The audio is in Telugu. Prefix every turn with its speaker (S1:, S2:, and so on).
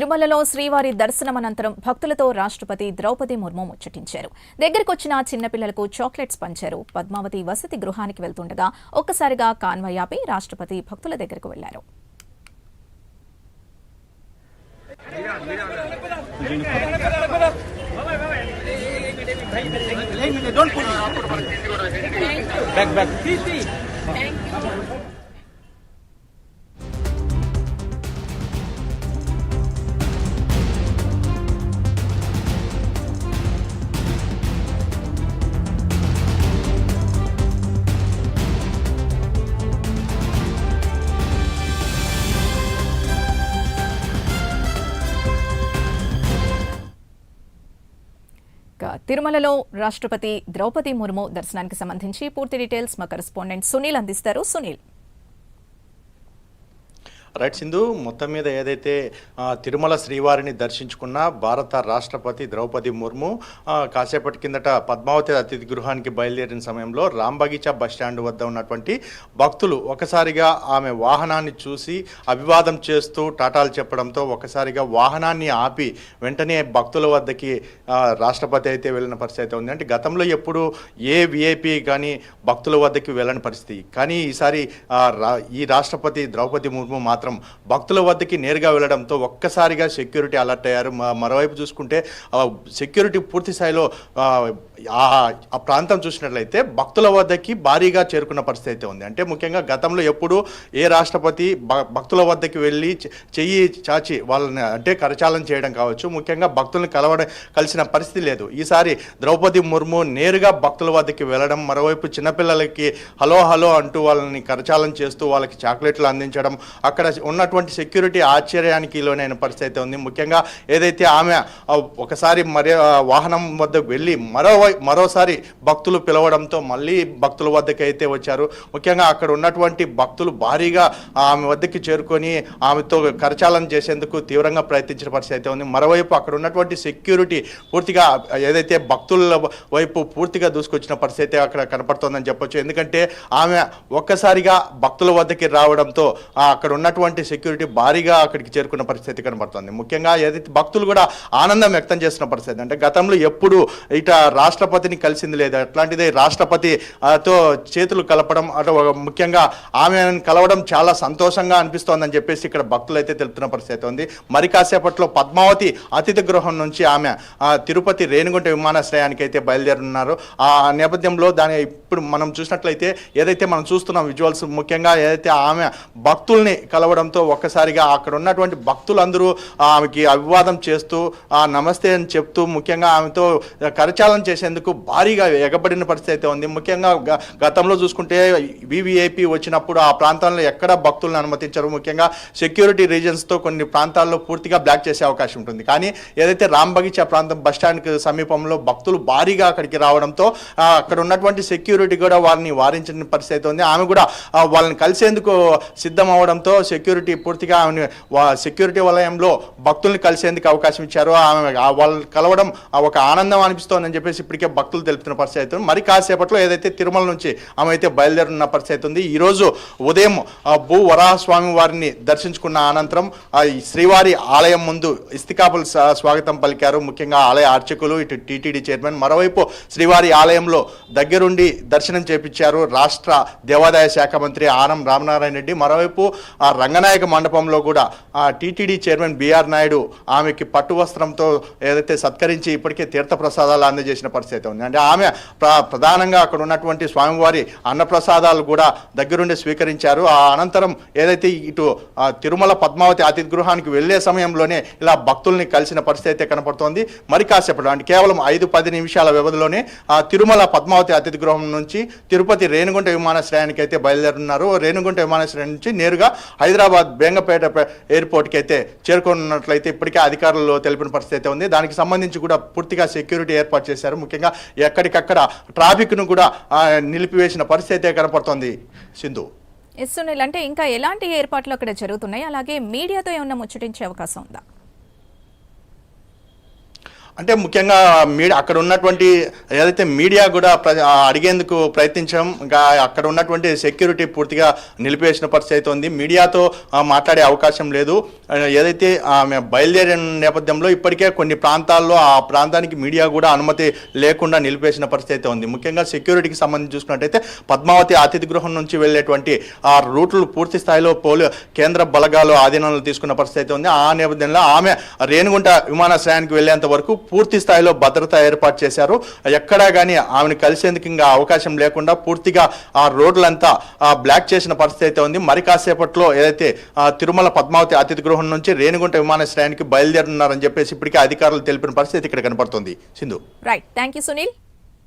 S1: తిరుమలలో శ్రీవారి దర్శనం అనంతరం భక్తులతో రాష్ట్రపతి ద్రౌపది ముర్ము ముచ్చటించారు. దగ్గరకొచ్చిన చిన్నపిల్లలకు చాక్లెట్స్ పంచారు. పద్మావతి వసతి గృహానికి వెళ్తుండగా ఒక్కసారిగా కాన్వాయ్ ఆపి రాష్ట్రపతి భక్తుల దగ్గరకు వెళ్ళారు.
S2: Back back.
S1: తిరుమలలో రాష్ట్రపతి ద్రౌపది ముర్ము దర్శనానికి సంబంధించి పూర్తి డీటెయిల్స్ మా కరెస్పాండెంట్ సునీల్ అందిస్తారు. సునీల్.
S3: రైట్ సింధు మొత్తం మీద ఏదైతే తిరుమల శ్రీవారిని దర్శించుకున్న భారత రాష్ట్రపతి ద్రౌపది ముర్ము కాసేపటి కిందట పద్మావతి అతిథి గృహానికి బయలుదేరిన సమయంలో రాంబగీచా బస్ స్టాండ్ వద్ద ఉన్నటువంటి భక్తులు ఒకసారిగా ఆమె వాహనాన్ని చూసి అభివాదం చేస్తూ టాటాలు చెప్పడంతో ఒకసారిగా వాహనాన్ని ఆపి వెంటనే భక్తుల వద్దకి రాష్ట్రపతి అయితే వెళ్ళిన పరిస్థితి అయితే ఉంది. అంటే గతంలో ఎప్పుడు ఏ విఐపి కానీ భక్తుల వద్దకి వెళ్ళని పరిస్థితి. కానీ ఈసారి రా- ఈ రాష్ట్రపతి ద్రౌపది ముర్ము మాత్రం భక్తుల వద్దకి నేరుగా వెళ్ళడంతో ఒక్కసారిగా సెక్యూరిటీ అలర్ట్ అయ్యారు. మరోవైపు చూసుకుంటే సెక్యూరిటీ పూర్తి స్థాయిలో ఆ, ప్రాంతం చూసినట్లయితే భక్తుల వద్దకి భారీగా చేరుకున్న పరిస్థితి అయితే ఉంది. అంటే ముఖ్యంగా గతంలో ఎప్పుడు ఏ రాష్ట్రపతి భ- భక్తుల వద్దకి వెళ్ళి చెయ్యి చాచి వాళ్ళని అంటే కరచాలనం చేయడం కావచ్చు. ముఖ్యంగా భక్తులను కలవడం కలిసిన పరిస్థితి లేదు. ఈసారి ద్రౌపది ముర్ము నేరుగా భక్తుల వద్దకి వెళ్ళడం మరోవైపు చిన్నపిల్లలకి హలో హలో అంటూ వాళ్ళని కరచాలనం చేస్తూ వాళ్ళకి చాక్లెట్లు అందించడం అక్కడ ఉన్నటువంటి సెక్యూరిటీ ఆశ్చర్యానికి లోనైన పరిస్థితి అయితే ఉంది. ముఖ్యంగా ఏదైతే ఆమె ఒకసారి మరి వాహనం వద్దకు వెళ్ళి మరో మరోసారి భక్తులు పిలవడంతో మళ్ళీ భక్తుల వద్దకు అయితే వచ్చారు. ముఖ్యంగా అక్కడ ఉన్నటువంటి భక్తులు భారీగా ఆమె వద్దకి చేరుకొని ఆమెతో కరచాలనం చేసేందుకు తీవ్రంగా ప్రయత్నించిన పరిస్థితి అయితే ఉంది. మరోవైపు అక్కడ ఉన్నటువంటి సెక్యూరిటీ పూర్తిగా ఏదైతే భక్తుల వైపు పూర్తిగా దూసుకొచ్చిన పరిస్థితి అయితే అక్కడ కనపడుతోందని చెప్పొచ్చు. ఎందుకంటే ఆమె ఒక్కసారిగా భక్తుల వద్దకి రావడంతో అక్కడ ఉన్నటువంటి సెక్యూరిటీ భారీగా అక్కడికి చేరుకున్న పరిస్థితి కనబడుతుంది. ముఖ్యంగా ఏదైతే భక్తులు కూడా ఆనందం వ్యక్తం చేస్తున్న పరిస్థితి. అంటే గతంలో ఎప్పుడు ఇట రాష్ట్రపతిని కలిసింది లేదు. అట్లాంటిది రాష్ట్రపతి ఆ, తో చేతులు కలపడం అటు ముఖ్యంగా ఆమెను కలవడం చాలా సంతోషంగా అనిపిస్తోందని చెప్పేసి ఇక్కడ భక్తులు అయితే తెలుపుతున్న పరిస్థితి ఉంది. మరి కాసేపట్లో పద్మావతి అతిథి గృహం నుంచి ఆమె తిరుపతి రేణిగుంట విమానాశ్రయానికి అయితే బయలుదేరున్నారు ఆ నేపథ్యంలో దాని ఇప్పుడు మనం చూసినట్లయితే ఏదైతే మనం చూస్తున్నాం విజువల్స్ ముఖ్యంగా ఏదైతే ఆమె భక్తుల్ని కలవ రావడంతో ఒక్కసారిగా అక్కడ ఉన్నటువంటి భక్తులందరూ ఆమెకి అభివాదం చేస్తూ ఆ నమస్తే అని చెప్తూ ముఖ్యంగా ఆమెతో కరచాలనం చేసేందుకు భారీగా ఎగబడిన పరిస్థితి అయితే ఉంది. ముఖ్యంగా గతంలో చూసుకుంటే వివిఐపి వచ్చినప్పుడు ఆ ప్రాంతాల్లో ఎక్కడ భక్తులను అనుమతించరు. ముఖ్యంగా సెక్యూరిటీ రీజన్స్తో కొన్ని ప్రాంతాల్లో పూర్తిగా బ్లాక్ చేసే అవకాశం ఉంటుంది. కానీ ఏదైతే రాంబగిచా ప్రాంతం బస్ సమీపంలో భక్తులు భారీగా అక్కడికి రావడంతో అక్కడ ఉన్నటువంటి సెక్యూరిటీ కూడా వారిని వారించిన పరిస్థితి అయితే ఉంది. ఆమె కూడా వాళ్ళని కలిసేందుకు సిద్ధం అవడంతో సెక్యూరిటీ పూర్తిగా ఆమె సెక్యూరిటీ వలయంలో భక్తుల్ని కలిసేందుకు అవకాశం ఇచ్చారు. ఆమె వాళ్ళని కలవడం ఆ ఒక ఆనందం అనిపిస్తోందని చెప్పేసి ఇప్పటికే భక్తులు తెలుపుతున్న పరిస్థితి అవుతుంది మరి కాసేపట్లో ఏదైతే తిరుమల నుంచి ఆమె అయితే బయలుదేరున్న పరిస్థితి అవుతుంది ఈరోజు ఉదయం భూ వరాహస్వామి వారిని దర్శించుకున్న అనంతరం ఈ శ్రీవారి ఆలయం ముందు ఇస్తికాపులు స్వాగతం పలికారు. ముఖ్యంగా ఆలయ అర్చకులు ఇటు టీటీడీ చైర్మన్ మరోవైపు శ్రీవారి ఆలయంలో దగ్గరుండి దర్శనం చేపించారు రాష్ట్ర దేవాదాయ శాఖ మంత్రి ఆనం రామనారాయణ రెడ్డి. మరోవైపు ఆ రంగనాయక మండపంలో కూడా ఆ టీటీడీ చైర్మన్ బిఆర్ నాయుడు ఆమెకి పట్టు వస్త్రంతో ఏదైతే సత్కరించి ఇప్పటికే తీర్థ ప్రసాదాలు అందజేసిన పరిస్థితి ఉంది. అంటే ఆమె ప్ర- ప్రధానంగా అక్కడ ఉన్నటువంటి స్వామివారి అన్నప్రసాదాలు కూడా దగ్గరుండి స్వీకరించారు. ఆ అనంతరం ఏదైతే ఇటు ఆ తిరుమల పద్మావతి అతిథి గృహానికి వెళ్ళే సమయంలోనే ఇలా భక్తుల్ని కలిసిన పరిస్థితి అయితే కనపడుతోంది. మరి కాసేపటి అంటే కేవలం ఐదు పది నిమిషాల వ్యవధిలోనే ఆ తిరుమల పద్మావతి అతిథి గృహం నుంచి తిరుపతి రేణుగుంట విమానాశ్రయానికి అయితే బయలుదేరున్నారు రేణుగుంట విమానాశ్రయం నుంచి నేరుగా హైదరాబాద్ బేంగపేట ఎయిర్పోర్ట్కి అయితే చేరుకున్నట్లయితే ఇప్పటికే అధికారులు తెలిపిన పరిస్థితి అయితే ఉంది. దానికి సంబంధించి కూడా పూర్తిగా సెక్యూరిటీ ఏర్పాటు చేశారు. ముఖ్యంగా ఎక్కడికక్కడ ట్రాఫిక్ను కూడా నిలిపివేసిన పరిస్థితి అయితే కనపడుతోంది. సింధు.
S1: ఎస్ సునీల్ అంటే ఇంకా ఎలాంటి ఏర్పాట్లు అక్కడ జరుగుతున్నాయి? అలాగే మీడియాతో ఏమన్నా ముచ్చటించే అవకాశం ఉందా?
S3: అంటే ముఖ్యంగా మీడియా అక్కడ ఉన్నటువంటి ఏదైతే మీడియా కూడా ప్ర అడిగేందుకు ప్రయత్నించడం ఇంకా అక్కడ ఉన్నటువంటి సెక్యూరిటీ పూర్తిగా నిలిపివేసిన పరిస్థితి అయితే ఉంది. మీడియాతో మాట్లాడే అవకాశం లేదు. ఏదైతే ఆమె బయలుదేరిన నేపథ్యంలో ఇప్పటికే కొన్ని ప్రాంతాల్లో ఆ ప్రాంతానికి మీడియా కూడా అనుమతి లేకుండా నిలిపేసిన పరిస్థితి అయితే ఉంది. ముఖ్యంగా సెక్యూరిటీకి సంబంధించి చూసినట్టయితే పద్మావతి అతిథి గృహం నుంచి వెళ్ళేటువంటి ఆ రూట్లు పూర్తి స్థాయిలో పోలి కేంద్ర బలగాలు ఆధీనంలో తీసుకున్న పరిస్థితి అయితే ఉంది. ఆ నేపథ్యంలో ఆమె రేణిగుంట విమానాశ్రయానికి వెళ్ళేంత వరకు పూర్తి స్థాయిలో భద్రత ఏర్పాటు చేశారు. ఎక్కడా కానీ ఆమెను కలిసేందుకు ఇంకా అవకాశం లేకుండా పూర్తిగా ఆ రోడ్లంతా ఆ, బ్లాక్ చేసిన పరిస్థితి అయితే ఉంది. మరి కాసేపట్లో ఏదైతే ఆ, తిరుమల పద్మావతి అతిథి గృహం నుంచి రేణిగుంట విమానాశ్రయానికి బయలుదేరున్నారని చెప్పేసి ఇప్పటికే అధికారులు తెలిపిన పరిస్థితి ఇక్కడ కనపడుతుంది. Sindhu.
S1: Right thank you Sunil